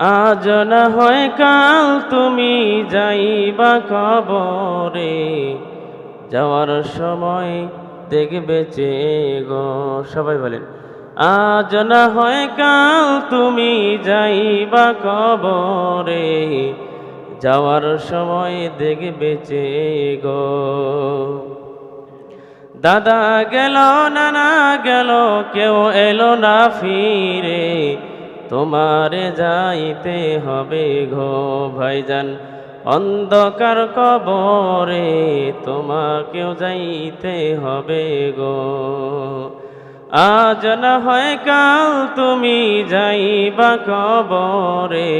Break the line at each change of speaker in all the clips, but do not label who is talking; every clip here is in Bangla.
আজ না হয় কাল তুমি যাইবা কবরে, যাওয়ার সময় দেখবে চে গো, সবাই বলেন আজ না হয় কাল তুমি যাইবা কবরে, যাওয়ার সময় দেখবে চে গো। দাদা গেল, নানা গেল, কেউ এলো না ফিরে তোমারে যাইতে হবে ঘো ভাইজান। অন্ধকার কবরে তোমাকেও যাইতে হবে গো। আজ না হয় কাল তুমি যাইবা কবরে,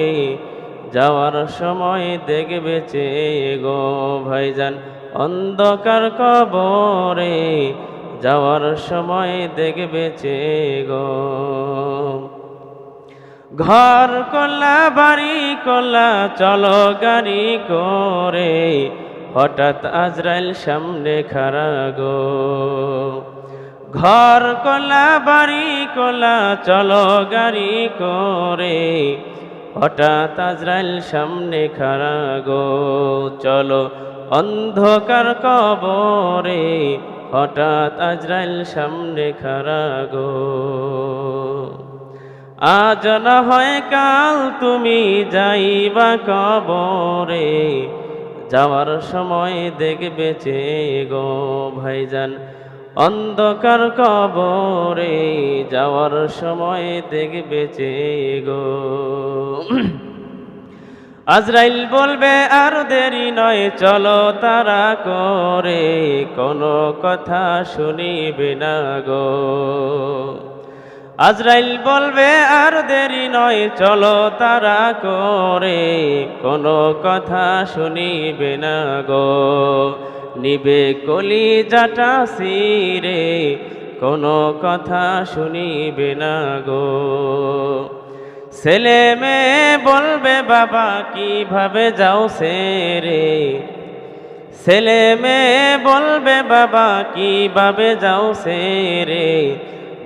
যাওয়ার সময় দেখবে চে গো ভাইজান। অন্ধকার কবরে যাওয়ার সময় দেখবে চে গো। ঘর কলা, বাড়ি কল্লা চলো গাড়ি করে। হঠাৎ আজরাইল সামনে খারা গো। ঘর কলা, বাড়ি কল্লা চলো গাড়ি করে। হঠাৎ আজরাইল সামনে খারা গো। চলো অন্ধকার কবরে। হঠাৎ আজরাইল সামনে খারা গো। আজ না হয় কাল তুমি যাইবা কবরে, যাওয়ার সময় দেখবে চে গো ভাইজান অন্ধকার কবরে, যাওয়ার সময় দেখবে চে গো। আজরাইল বলবে, আর দেরি নয়, চলো তারা করে, কোনো কথা শুনিবে না গো। আজরাইল বলবে, আর দেরি নয়, চলো তারা করে। কোনো কথা শুনিবে না গো। নিবে কলি জাটা সিরে, কোনো কথা শুনিবে না গো। ছেলে মেয়ে বলবে, বাবা, কীভাবে যাও সে রে ছেলে মেয়ে বলবে, বাবা, কীভাবে যাও সে রে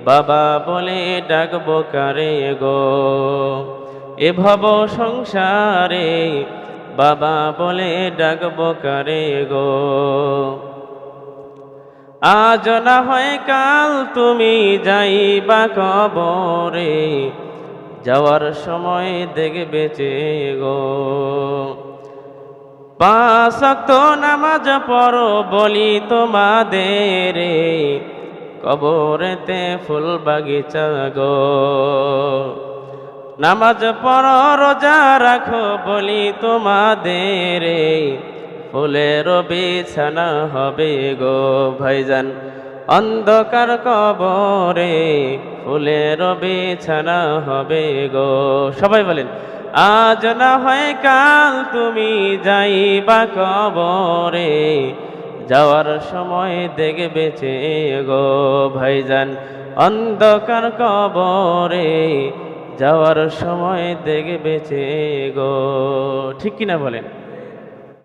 বাবা বলে ডাকবো কারে গো? এ ভব সংসারে বাবা বলে ডাকবো কারে গো? আজ না হয় কাল তুমি যাইবা কবরে, যাওয়ার সময় দেখবে গো। পাঁচ নামাজ পড়ো বলি তোমাদের কবরেতে ফুল বাগিচা গো। নামাজ পড়ো, রোজা রাখো বলি তোমাদের ফুলের বিছানা হবে গো ভাইজান। অন্ধকার কবরে ফুলের বিছানা হবে গো। সবাই বলেন, আজ না হয় কাল তুমি যাইবা কবরে। যাওয়ার সময় দেখে বেঁচে গো ভাইজান অন্ধকার কবরে যাওয়ার সময় দেখে বেঁচে গো। ঠিক কিনা বলেন?